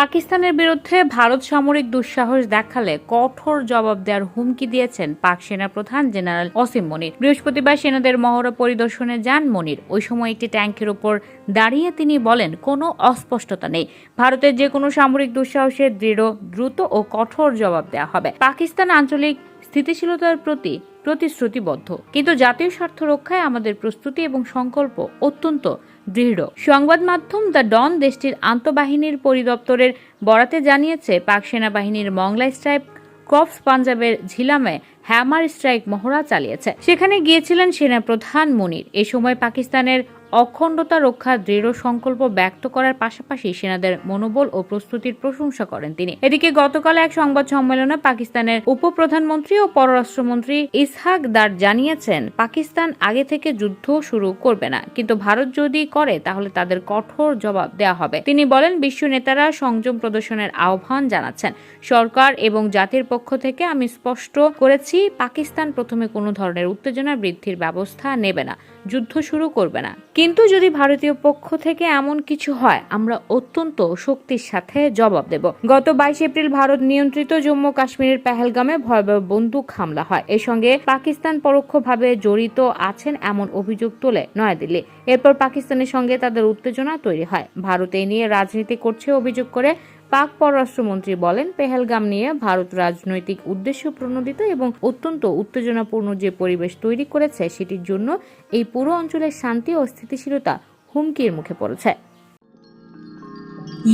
পাকিস্তানের বিরুদ্ধে ভারত সামরিক দুঃসাহস দেখালে কঠোর জবাব দেওয়ার হুমকি দিয়েছেন পাক সেনা প্রধান জেনারেল অসিম মনির। বৃহস্পতিবার সেনাদের মহড়া পরিদর্শনে যান মনির। ওই সময় একটি ট্যাঙ্কের উপর দাঁড়িয়ে তিনি বলেন, কোনো অস্পষ্টতা নেই। ভারতের যে কোনো সামরিক দুঃসাহসের দৃঢ়, দ্রুত ও কঠোর জবাব দেওয়া হবে। পাকিস্তান আঞ্চলিক স্থিতিশীলতার প্রতি প্রতিশ্রুতিবদ্ধ। কিন্তু জাতীয় স্বার্থ রক্ষায় আমাদের প্রস্তুতি এবং সংকল্প অত্যন্ত দৃঢ়। সংবাদ মাধ্যম দ্য ডন দেশটির আন্তঃবাহিনীর পরিদপ্তরের বরাতে জানিয়েছে, পাক সেনাবাহিনীর মংলা স্ট্রাইক ক্রপস পাঞ্জাবের ঝিলামে হ্যামার স্ট্রাইক মহড়া চালিয়েছে। সেখানে গিয়েছিলেন সেনা প্রধান মুনির। এ সময় পাকিস্তানের অখণ্ডতা রক্ষার দৃঢ় সংকল্প ব্যক্ত করার পাশাপাশি সেনাদের মনোবল ও প্রস্তুতির প্রশংসা করেন তিনি। এদিকে গতকাল এক সংবাদ সম্মেলনে পাকিস্তানের উপপ্রধানমন্ত্রী ও পররাষ্ট্রমন্ত্রী ইসহাক দার জানিয়েছেন, পাকিস্তান আগে থেকে যুদ্ধ শুরু করবে না, কিন্তু ভারত যদি করে, তাহলে তাদের কঠোর জবাব দেওয়া হবে। তিনি বলেন, বিশ্ব নেতারা সংযম প্রদর্শনের আহ্বান জানাচ্ছেন। সরকার এবং জাতির পক্ষ থেকে আমি স্পষ্ট করেছি, পাকিস্তান প্রথমে কোনো ধরনের উত্তেজনা বৃদ্ধির ব্যবস্থা নেবে না। যুদ্ধ শুরু করবে না। কিন্তু যদি ভারতীয় পক্ষ থেকে এমন কিছু হয়, আমরা অত্যন্ত শক্তির সাথে জবাব দেব। গত বাইশ এপ্রিল ভারত নিয়ন্ত্রিত জম্মু কাশ্মীরের পেহেলগামে ভয়াবহ বন্দুক হামলা হয়। এর সঙ্গে পাকিস্তান পরোক্ষভাবে জড়িত আছেন এমন অভিযোগ তোলে নয়াদিল্লি। এরপর পাকিস্তানের সঙ্গে তাদের উত্তেজনা তৈরি হয়। ভারত এই নিয়ে রাজনীতি করছে অভিযোগ করে পাক পররাষ্ট্রমন্ত্রী বলেন, পেহেলগাম নিয়ে ভারত রাজনৈতিক উদ্দেশ্য প্রণোদিত এবং অত্যন্ত উত্তেজনাপূর্ণ যে পরিবেশ তৈরি করেছে, সেটির জন্য এই পুরো অঞ্চলের শান্তি ও স্থিতিশীলতা হুমকির মুখে পড়েছে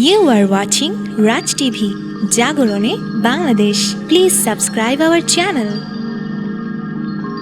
You are watching Raj TV জাগরণে Bangladesh please subscribe our channel.